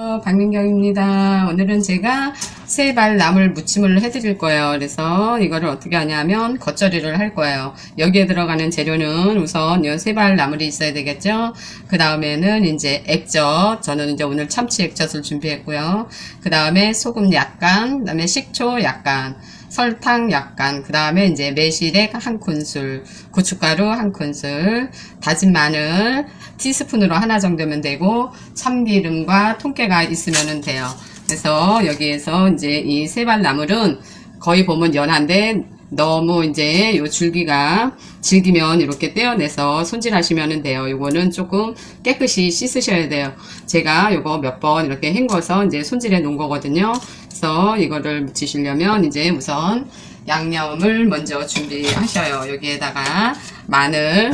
어, 박민경입니다. 오늘은 제가 세 발 나물 무침을 해드릴 거예요. 그래서 이거를 어떻게 하냐면 겉절이를 할 거예요. 여기에 들어가는 재료는 우선 이 세발 나물이 있어야 되겠죠. 그 다음에는 이제 액젓. 저는 이제 오늘 참치 액젓을 준비했고요. 그 다음에 소금 약간, 그 다음에 식초 약간. 설탕 약간, 그 다음에 이제 매실액 한 큰술, 고춧가루 한 큰술, 다진 마늘 티스푼으로 하나 정도면 되고, 참기름과 통깨가 있으면 돼요. 그래서 여기에서 이제 이 세발나물은 거의 보면 연한데 너무 이제 요 줄기가 질기면 이렇게 떼어내서 손질하시면 돼요. 요거는 조금 깨끗이 씻으셔야 돼요. 제가 요거 몇 번 이렇게 헹궈서 이제 손질해 놓은 거거든요. 그래서 이거를 무치시려면 이제 우선 양념을 먼저 준비하셔요. 여기에다가 마늘,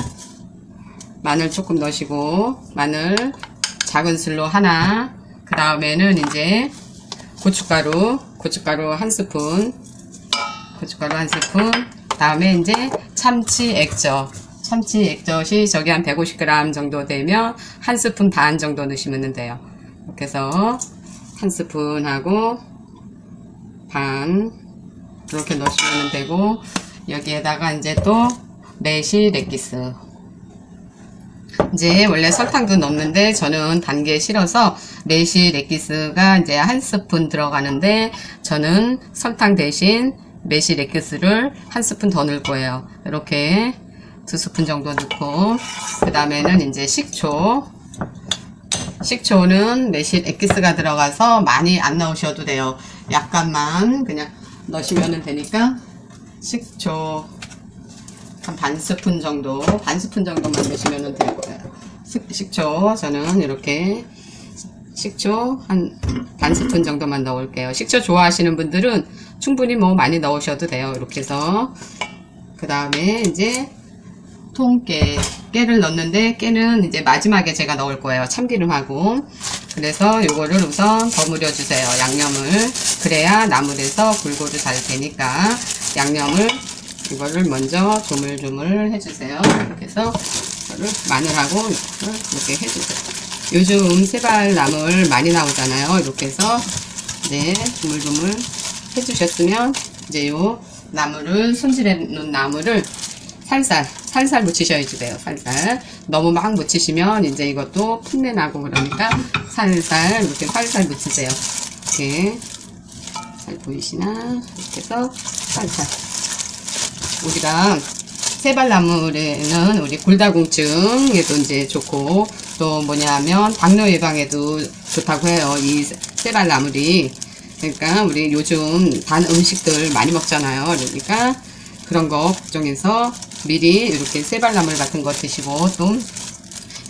마늘 조금 넣으시고, 마늘 작은 술로 하나, 그 다음에는 이제 고춧가루, 고춧가루 한 스푼, 고춧가루 한 스푼, 다음에 이제 참치 액젓. 참치 액젓이 저기 한 150g 정도 되면 한 스푼 반 정도 넣으시면 돼요. 이렇게 해서 한 스푼 하고 반 이렇게 넣으시면 되고 여기에다가 이제 또 매실 액기스 이제 원래 설탕도 넣는데 저는 단 게 싫어서 매실 액기스가 이제 한 스푼 들어가는데 저는 설탕 대신 매실 액기스를 한 스푼 더 넣을 거예요. 이렇게 두 스푼 정도 넣고 그 다음에는 이제 식초 식초는 매실 액기스가 들어가서 많이 안 넣으셔도 돼요. 약간만 그냥 넣으시면 되니까 식초 한 반 스푼 정도, 반 스푼 정도만 넣으시면 될 거예요. 식- 식초 저는 이렇게 식초 한 반 스푼 정도만 넣을게요. 식초 좋아하시는 분들은 충분히 뭐 많이 넣으셔도 돼요. 이렇게 해서 그 다음에 이제 통깨 깨를 넣는데 깨는 이제 마지막에 제가 넣을 거예요. 참기름하고 그래서 요거를 우선 버무려 주세요. 양념을 그래야 나물에서 골고루 잘 되니까 양념을 이거를 먼저 조물조물 해주세요. 이렇게 해서 이거를 마늘하고 이거를 이렇게 해주세요. 요즘 세발 나물 많이 나오잖아요. 이렇게 해서 이제 조물조물 해주셨으면 이제 요 나물을 손질해 놓은 나물을 살살 살살 묻히셔야지 돼요. 살살 너무 막 묻히시면 이제 이것도 풋내 나고 그러니까 살살 이렇게 살살 묻히세요. 이렇게 잘 보이시나? 이렇게 해서 살살 우리가 세발나물에는 우리 골다공증에도 이제 좋고 또 뭐냐면 당뇨 예방에도 좋다고 해요. 이 세발나물이 그러니까 우리 요즘 단 음식들 많이 먹잖아요. 그러니까 그런 거 걱정해서 미리 이렇게 세발나물 같은 거 드시고 또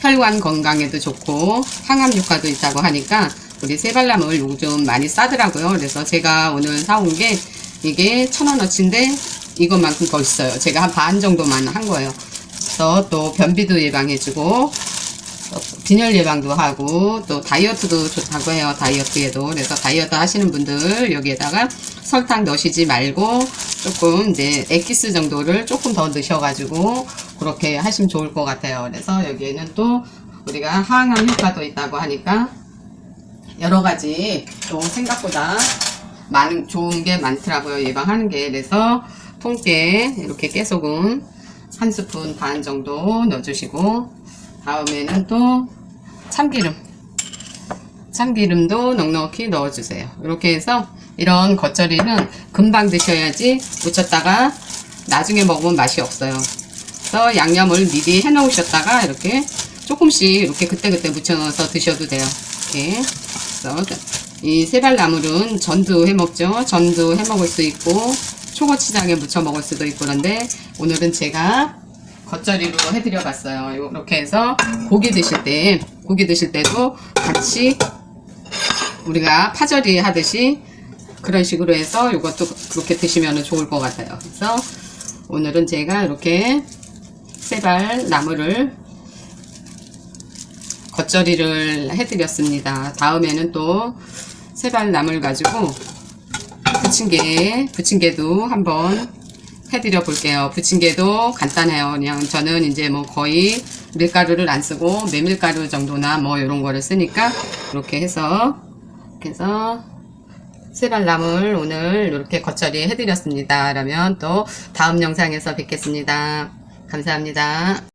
혈관 건강에도 좋고 항암 효과도 있다고 하니까 우리 세발나물 요즘 많이 싸더라고요. 그래서 제가 오늘 사온 게 이게 천 원어치인데 이것만큼 더 있어요. 제가 한 반 정도만 한 거예요. 그래서 또 변비도 예방해주고 또 빈혈 예방도 하고 또 다이어트도 좋다고 해요. 다이어트에도 그래서 다이어트 하시는 분들 여기에다가 설탕 넣으시지 말고 조금 이제 엑기스 정도를 조금 더 넣으셔가지고 그렇게 하시면 좋을 것 같아요. 그래서 여기에는 또 우리가 항암 효과도 있다고 하니까 여러 가지 또 생각보다 많은 좋은 게 많더라고요. 예방하는 게 그래서 통깨 이렇게 깨소금 한 스푼 반 정도 넣어주시고 다음에는 또 참기름 참기름도 넉넉히 넣어주세요. 이렇게 해서 이런 겉절이는 금방 드셔야지 묻혔다가 나중에 먹으면 맛이 없어요. 그래서 양념을 미리 해 놓으셨다가 이렇게 조금씩 이렇게 그때그때 묻혀 넣어서 드셔도 돼요. 이렇게. 그래서 이 세발나물은 전도 해 먹죠. 전도 해 먹을 수 있고 초고추장에 무쳐 먹을 수도 있고 그런데 오늘은 제가 겉절이로 해드려 봤어요. 이렇게 해서 고기 드실 때 고기 드실 때도 같이 우리가 파절이 하듯이 그런 식으로 해서 이것도 그렇게 드시면 좋을 것 같아요. 그래서 오늘은 제가 이렇게 세발 나물을 겉절이를 해드렸습니다. 다음에는 또 세발 나물 가지고 부침개, 부침개도 한번 해드려 볼게요. 부침개도 간단해요. 그냥 저는 이제 뭐 거의 밀가루를 안 쓰고 메밀가루 정도나 뭐 이런 거를 쓰니까 이렇게 해서 이렇게 해서 세발나물 오늘 이렇게 겉절이 해드렸습니다. 그러면 또 다음 영상에서 뵙겠습니다. 감사합니다.